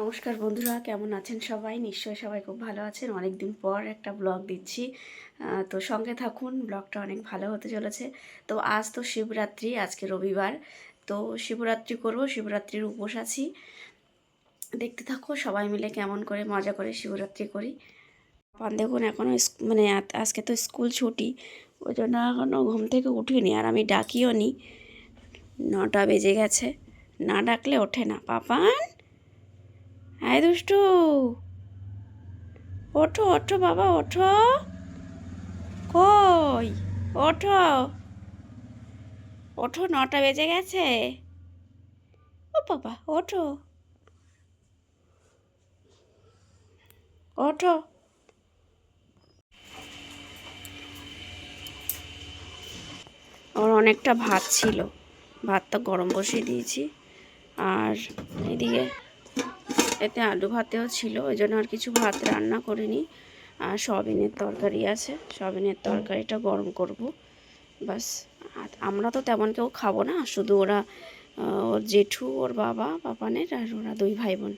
নমস্কার বন্ধুরা, কেমন আছেন সবাই? নিশ্চয়ই সবাই খুব ভালো আছেন। অনেক দিন পর একটা ব্লগ দিচ্ছি। তো সঙ্গে থাকুন, ব্লগটা অনেক ভালো হতে চলেছে। তো আজ তো শিবরাত্রি, আজকে রবিবার। তো শিবরাত্রি করব, শিবরাত্রির উপোস আছি। দেখতে থাকো, সবাই মিলে কেমন করে মজা করে শিবরাত্রি করি। পান দেখুন এখনও মানে আজকে তো স্কুল ছুটি। ওই জন্য এখনও ঘুম থেকে উঠিনি, আর আমি ডাকিও নি। নটা বেজে গেছে। না ডাকলে ওঠে না। পাপান! হাই দুষ্টু। ওঠো ওঠো বাবা, ওঠো। কই? ওঠো। ওঠো, নটা বেজে গেছে। ও বাবা, ওঠো। ওঠো। ওর অনেকটা ভাত ছিল। ভাতটা গরম বসিয়ে দিয়েছি। আর এদিকে এতে আলু ভাতেও ছিল, ওই জন্য আর কিছু ভাত রান্না করিনি। আর সয়াবিনের তরকারি আছে, সয়াবিনের তরকারিটা গরম করব। বাস আমরা তো তেমন কেউ খাব না, শুধু ওরা ওর জেঠু, ওর বাবা, পাপানের আর ওরা দুই ভাই বোন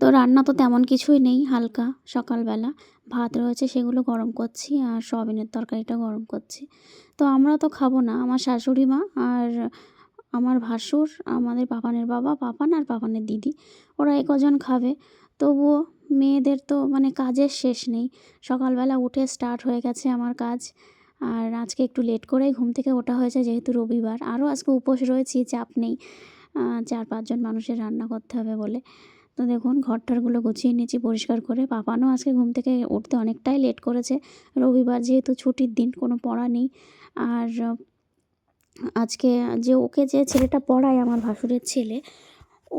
তো রান্না তো তেমন কিছুই নেই, হালকা সকালবেলা। ভাত রয়েছে, সেগুলো গরম করছি আর সয়াবিনের তরকারিটা গরম করছি। তো আমরা তো খাব না, আমার শাশুড়ি মা আর ভাসুর, আমাদের পাপানের বাবা পাপান আর পাপানের দিদি, ওরা এ কজন খাবে? তবুও মেয়েদের তো মানে কাজের শেষ নেই। সকালবেলা উঠে স্টার্ট হয়ে গেছে আমার কাজ। আর আজকে একটু লেট করেই ঘুম থেকে ওঠা হয়েছে যেহেতু রবিবার। আরও আজকে উপোস রয়েছি, চাপ নেই। চার পাঁচজন মানুষের রান্না করতে হবে বলে। তো দেখুন, ঘরটারগুলো গুছিয়ে নিয়েছি পরিষ্কার করে। পাপানও আজকে ঘুম থেকে উঠতে অনেকটাই লেট করেছে। রবিবার যেহেতু ছুটির দিন, কোনো পড়া নেই। আর আজকে যে ওকে যে ছেলেটা পড়ায় আমার ভাসুরের ছেলে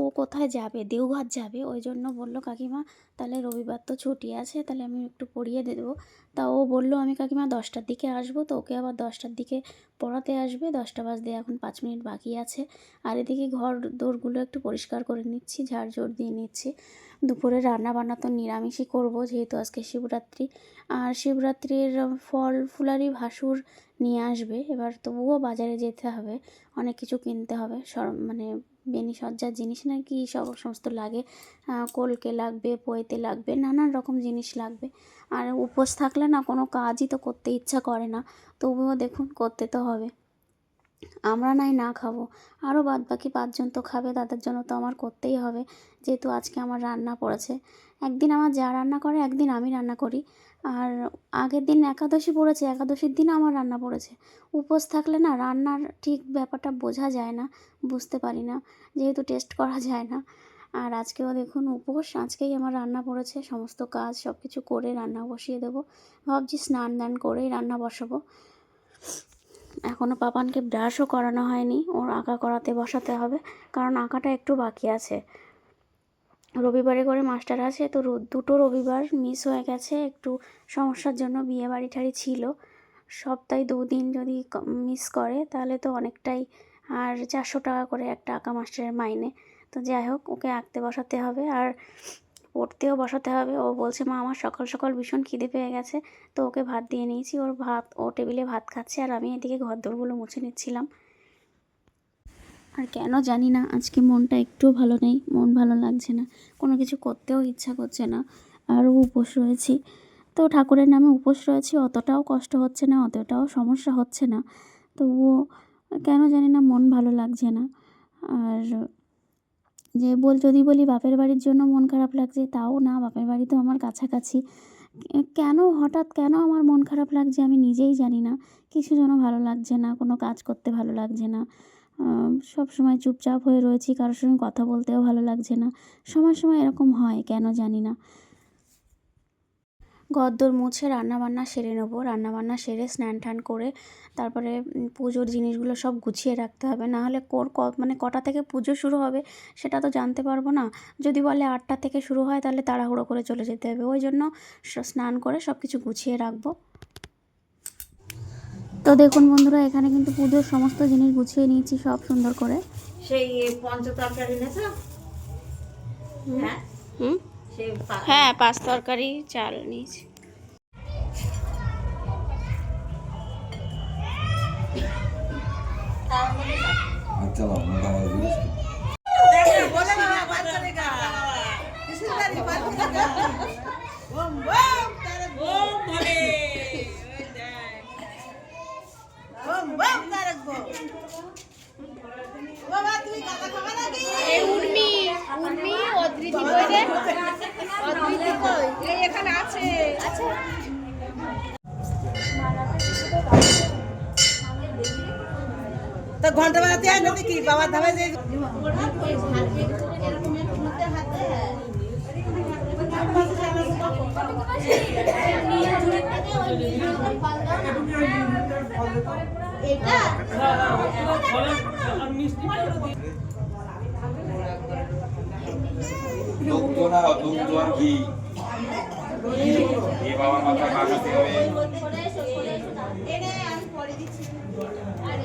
ও কোথায় যাবে? দেওঘর যাবে। ওই জন্য বলল, কাকিমা, তাহলে রবিবার তো ছুটি আছে, তাহলে আমি একটু পড়িয়ে দেবো। তা ও বলল, আমি কাকিমা দশটার দিকে আসব, তো ওকে আবার দশটার দিকে পড়াতে আসবে। দশটা বাজতে এখন পাঁচ মিনিট বাকি আছে। আর এদিকে ঘর দোরগুলো একটু পরিষ্কার করে নিচ্ছি, ঝাড় জোড় দিয়ে নিচ্ছি। দুপুরে রান্না বান্না তো নিরামিষই করব, যেহেতু আজকে শিবরাত্রি। আর শিবরাত্রির ফল, ফুলারি, ভাসুর নিয়ে আসবে। এবার তবুও বাজারে যেতে হবে, অনেক কিছু কিনতে হবে, সর মানে বেনি সজ্জার জিনিস নাকি সব সমস্ত লাগে। কলকে লাগবে পইতে লাগবে, নানান রকম জিনিস লাগবে। আর উপোস থাকলে না কোনো কাজই তো করতে ইচ্ছা করে না। তবুও দেখুন, করতে তো হবে। আমরা নাই, না খাব। আরও বাদ বাকি পাঁচজন তো খাবে, তাদের জন্য তো আমার করতেই হবে। যেহেতু আজকে আমার রান্না পড়েছে। একদিন আমার যা রান্না করে, একদিন আমি রান্না করি। আর আগের দিন একাদশী পড়েছে, একাদশীর দিন আমার রান্না পড়েছে। উপোস থাকলে না রান্নার ঠিক ব্যাপারটা বোঝা যায় না, বুঝতে পারি না, যেহেতু টেস্ট করা যায় না। আর আজকেও দেখুন উপোস, আজকেই আমার রান্না পড়েছে, সমস্ত কাজ সব কিছু করে রান্না বসিয়ে দেবো। ভাবছি স্নান দান করেই রান্না বসাবো। এখনও পাপানকে ব্রাশও করানো হয়নি, ওর আঁকা করাতে বসাতে হবে, কারণ আঁকাটা একটু বাকি আছে। রবিবারে করে মাস্টার আছে, তো দুটো রবিবার মিস হয়ে গেছে, একটু সমস্যার জন্য বিয়ে বাড়ি ঠাড়ি ছিল। সপ্তাহে দুদিন যদি মিস করে, তাহলে তো অনেকটাই, আর চারশো টাকা করে একটা আঁকা মাস্টারের মাইনে। তো যাই হোক, ওকে আঁকতে বসাতে হবে, আর পড়তেও বসাতে হবে। ও বলছে, মা, আমার সকাল সকাল ভীষণ খিদে পেয়ে গেছে, তো ওকে ভাত দিয়ে নিয়েছি। ওর ভাত, ও টেবিলে ভাত খাচ্ছে, আর আমি এদিকে ঘর দোরগুলো মুছে নিচ্ছিলাম। আর কেন জানি না, আজকে মনটা একটুও ভালো নেই, মন ভালো লাগছে না, কোনো কিছু করতেও ইচ্ছা করছে না আরও উপোস রয়েছি। তো ঠাকুরের নামে উপোস রয়েছি, অতটাও কষ্ট হচ্ছে না, অতটাও সমস্যা হচ্ছে না। তবুও কেন জানি না, মন ভালো লাগছে না। আর যে বল, যদি বলি বাপের বাড়ির জন্য মন খারাপ লাগছে, তাও না, বাপের বাড়ি তো আমার কাছাকাছি। কেন, হঠাৎ কেন আমার মন খারাপ লাগছে আমি নিজেই জানি না, কিছু যেন ভালো লাগছে না, কোনো কাজ করতে ভালো লাগছে না। সব সময় চুপচাপ হয়ে রয়েছি, কারোর সঙ্গে কথা বলতেও ভালো লাগছে না। সময় সময় এরকম হয়, কেন জানি না। ঘরদোর মুছে রান্নাবান্না সেরে নেব। রান্নাবান্না সেরে স্নান টান করে তারপরে পুজোর জিনিসগুলো সব গুছিয়ে রাখতে হবে। না হলে কোর ক- মানে কটা থেকে পুজো শুরু হবে সেটা তো জানতে পারব না। যদি বলে আটটা থেকে শুরু হয় তাহলে তাড়াহুড়ো করে চলে যেতে হবে। ওই জন্য স্নান করে সব কিছু গুছিয়ে রাখব। তো দেখুন বন্ধুরা এখানে কিন্তু পুজোর সমস্ত জিনিস গুছিয়ে নিয়েছি সব সুন্দর করে। সেই পঞ্চ তরকারি হ্যাঁ? হ্যাঁ পাঁচ তরকারি চাল নিয়েছি। উর্মি অদ্রিতি কই রে? অদ্রিতি কই? এই এখানে আছে। আচ্ছা। তো ঘণ্টা বাজাতে হয় নাকি? কি বাবা ধাবে যে এটা? দুগ্ধ না দুগ্ধ এ বাবা মাথা মাখাতে হবে।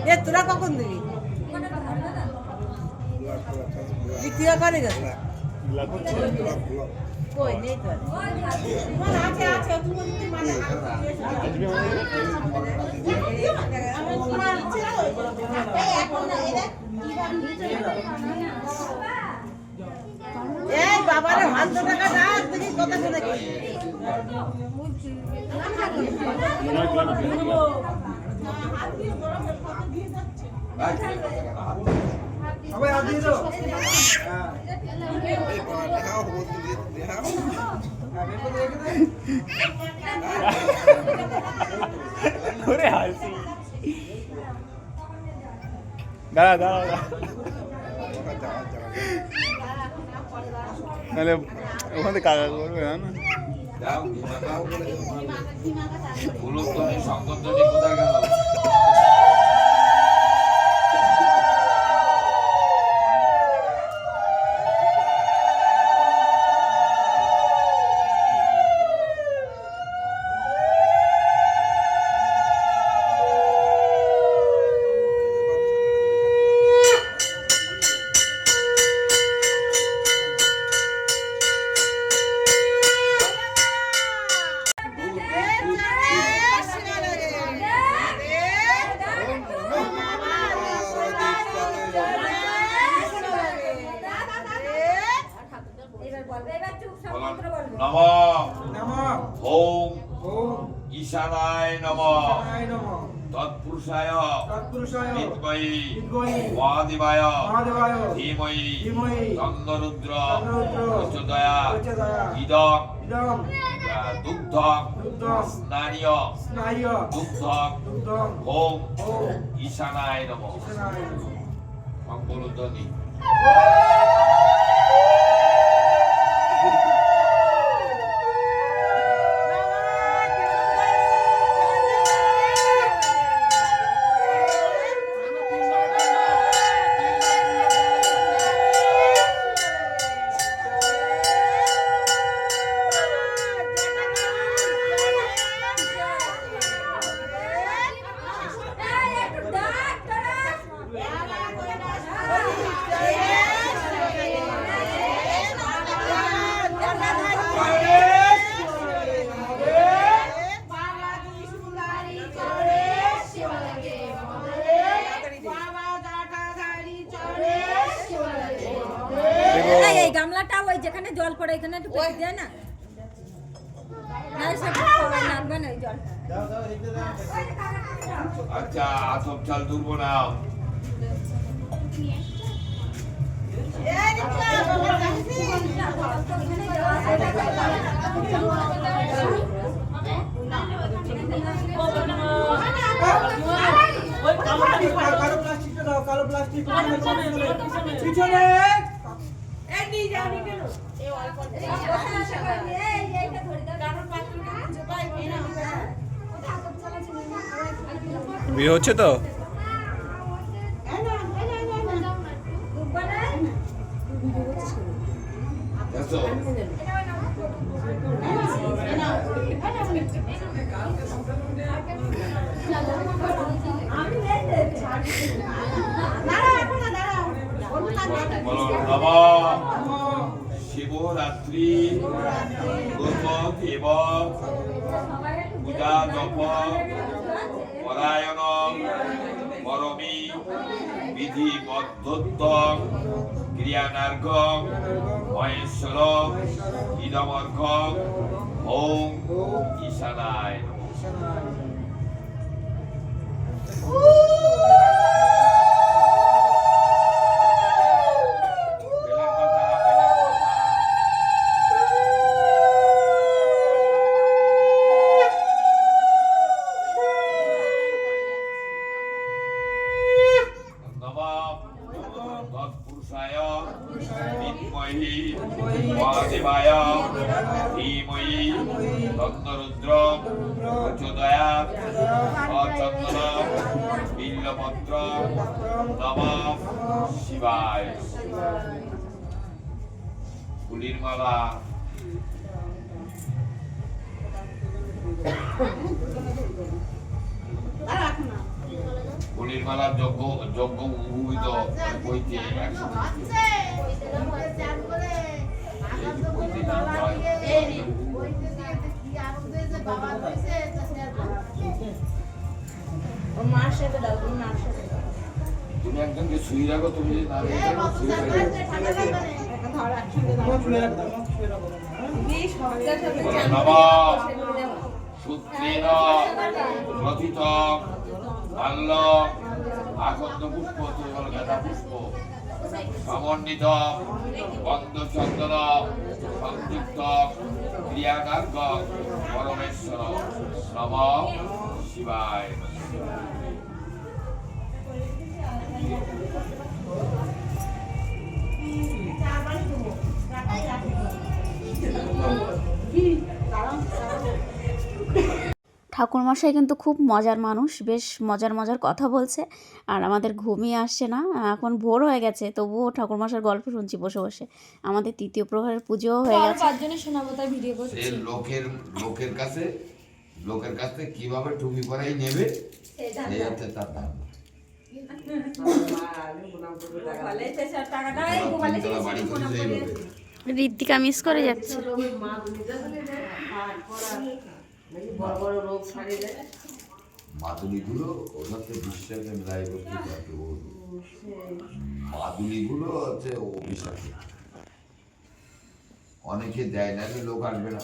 এ, তোরা কখন দিবি? বিক্রি করে গেছে? কই, নেই তো আছে আছে এই বাবারে হাজার টাকা না দেখি কথা শুনে কি? সবাই হাত দিয়ে দাও। ওরে হাসি। দাঁড়া। দাঁড়া দাঁড়া। নাহলে ওখানে কাকা করবে না? না 이거이 와디바야 마대와요 디모이 이모이 강가룬드라 어쩌다야 이덕 이당 야 둥덕 뚱동 나니어 스나이어 둥덕 뚱동 공 이사나이 넘어 이스라엘 광고를 더니. যেখানে জল পড়ে এখানে একটু পেতে দেয় না সব আচ্ছা চাল তুলবো কালো প্লাস্টিক কালো পিছনে বিয়ে হচ্ছে তো? দেখছ বলো নম শিবরাত্রি পূর্ব দেব পূজা জপ পরায়ণ পরমী। বিধি বদ্ধত্ব ক্রিয়ানার্ঘ মহেশ্বর। ইদমর্ঘ ওম। ঈশানায়। নমঃ। প্রচোদয়াৎ বিল্লপত্র নম শিবায় ফুলির মালা ফুলির যজ্ঞ যজ্ঞ উপভূত বইতে বইতে মার সাথে দাও তুমি মার সাথে একজনকে রাখো যদি না সূত্রেণ পুষ্প তুমি বলো গাঁদা পুষ্প সমন্বিত বন্ধ চন্দন সংযুক্ত ক্রিয়াকার্গ পরমেশ্বর নম শিবায়। ঠাকুরমশাই কিন্তু খুব মজার মানুষ বেশ মজার মজার কথা বলছে আর আমাদের ঘুমিয়ে আসছে না এখন ভোর হয়ে গেছে তবুও ঠাকুরমশার গল্প শুনছি বসে বসে আমাদের তৃতীয় প্রহরের পুজোও হয়ে গেছে পাঁচজনে শোনাবো তাই ভিডিও করছি লোকের লোকের কাছে লোকের কাছে কীভাবে টুপি পরাই নেবে হচ্ছে তার ধারণা ঋদ্ধিকা মিস করে যাচ্ছে বড় বড় রোগ সারিয়ে মাদুলিগুলো ওর বিশ্বাসের দায় করতে মাদুলিগুলো হচ্ছে অভিশাপ। অনেকে দেয় না লোক আসবে না।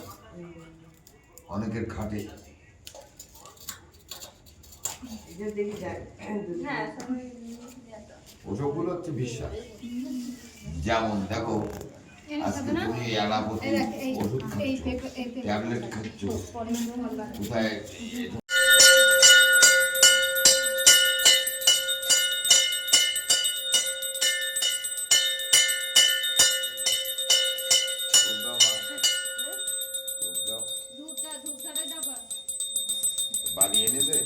অনেকের খাটে। দেখি যায়। ওসবগুলো হচ্ছে বিশ্বাস। যেমন দেখো আজকে তুমি এলাপতি ওষুধ খাচ্ছ ট্যাবলেট খাচ্ছ কোথায় বাড়ি এনেছে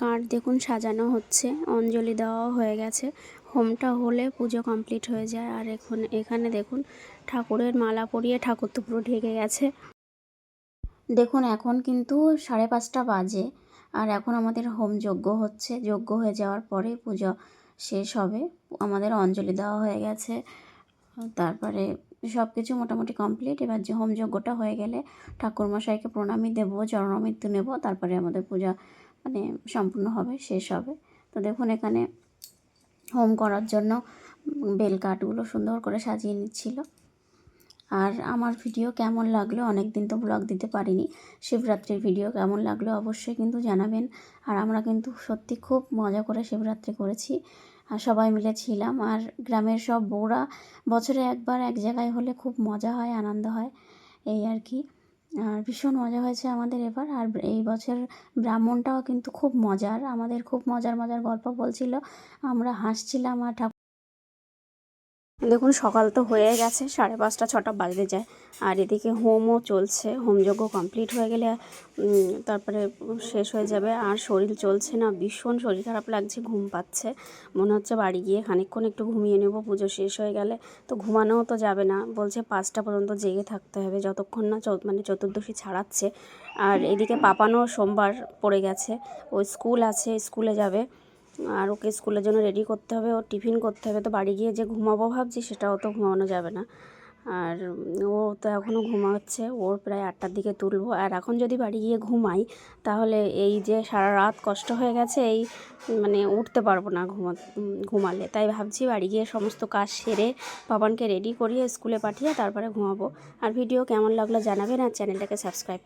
কার্ড দেখুন সাজানো হচ্ছে, অঞ্জলি দেওয়া হয়ে গেছে। হোমটা হলে পুজো কমপ্লিট হয়ে যায়। আর এখন এখানে দেখুন ঠাকুরের মালা পরিয়ে ঠাকুর তো পুরো ঢেকে গেছে। দেখুন এখন কিন্তু সাড়ে পাঁচটা বাজে আর এখন আমাদের হোম যজ্ঞ হচ্ছে। যজ্ঞ হয়ে যাওয়ার পরে পুজো শেষ হবে। আমাদের অঞ্জলি দেওয়া হয়ে গেছে। তারপরে সব কিছু মোটামুটি কমপ্লিট। এবার যে হোম যজ্ঞটা হয়ে গেলে ঠাকুরমশাইকে প্রণামী দেবো চরণমৃত্যু নেব, তারপরে আমাদের পূজা মানে সম্পূর্ণ হবে, শেষ হবে। তো দেখুন এখানে হোম করার জন্য বেল কাঠগুলো সুন্দর করে সাজিয়ে নিচ্ছিল। আর আমার ভিডিও কেমন লাগল? অনেক দিন তো ব্লগ দিতে পারিনি। শিবরাত্রির ভিডিও কেমন লাগল? অবশ্যই কিন্তু জানাবেন। আর আমরা কিন্তু সত্যি খুব মজা করে শিবরাত্রি করেছি। আর সবাই মিলে ছিলাম। আর গ্রামের সব বউরা বছরে একবার এক জায়গায় হলে খুব মজা হয়, আনন্দ হয়। এই আর কি। আর ভীষণ মজা হয়েছে আমাদের এবার। আর এই বছর ব্রাহ্মণটাও কিন্তু খুব মজার। আমাদের খুব মজার মজার গল্প বলছিল। আমরা হাসছিলাম আর ঠাকুর দেখুন, সকাল তো হয়ে গেছে, সাড়ে পাঁচটা, ছটা বাজতে যায়। আর এদিকে হোমও চলছে হোমযজ্ঞ কমপ্লিট হয়ে গেলে তারপরে শেষ হয়ে যাবে। আর শরীর চলছে না, ভীষণ শরীর খারাপ লাগছে, ঘুম পাচ্ছে। মনে হচ্ছে বাড়ি গিয়ে খানিকক্ষণ একটু ঘুমিয়ে নেব, পুজো শেষ হয়ে গেলে। তো ঘুমানোও তো যাবে না, বলছে পাঁচটা পর্যন্ত জেগে থাকতে হবে, যতক্ষণ না মানে চতুর্দশী ছাড়াচ্ছে। আর এদিকে পাপানো সোমবার পড়ে গেছে ও স্কুল আছে, স্কুলে যাবে। আর ওকে স্কুলের জন্য রেডি করতে হবে, ও টিফিন করতে হবে। তো বাড়ি গিয়ে যে ঘুমাবো ভাবছি, সেটাও তো ঘুমানো যাবে না। আর ও তো এখনও ঘুমাচ্ছে, ওর প্রায় আটটার দিকে তুলবো। আর এখন যদি বাড়ি গিয়ে ঘুমাই, তাহলে এই যে সারা রাত কষ্ট হয়ে গেছে, এই মানে উঠতে পারব না ঘুমা, ঘুমালে। তাই ভাবছি বাড়ি গিয়ে সমস্ত কাজ সেরে পাপানকে রেডি করিয়ে স্কুলে পাঠিয়ে তারপরে ঘুমাবো। আর ভিডিও কেমন লাগল জানাবেন, আর চ্যানেলটাকে সাবস্ক্রাইব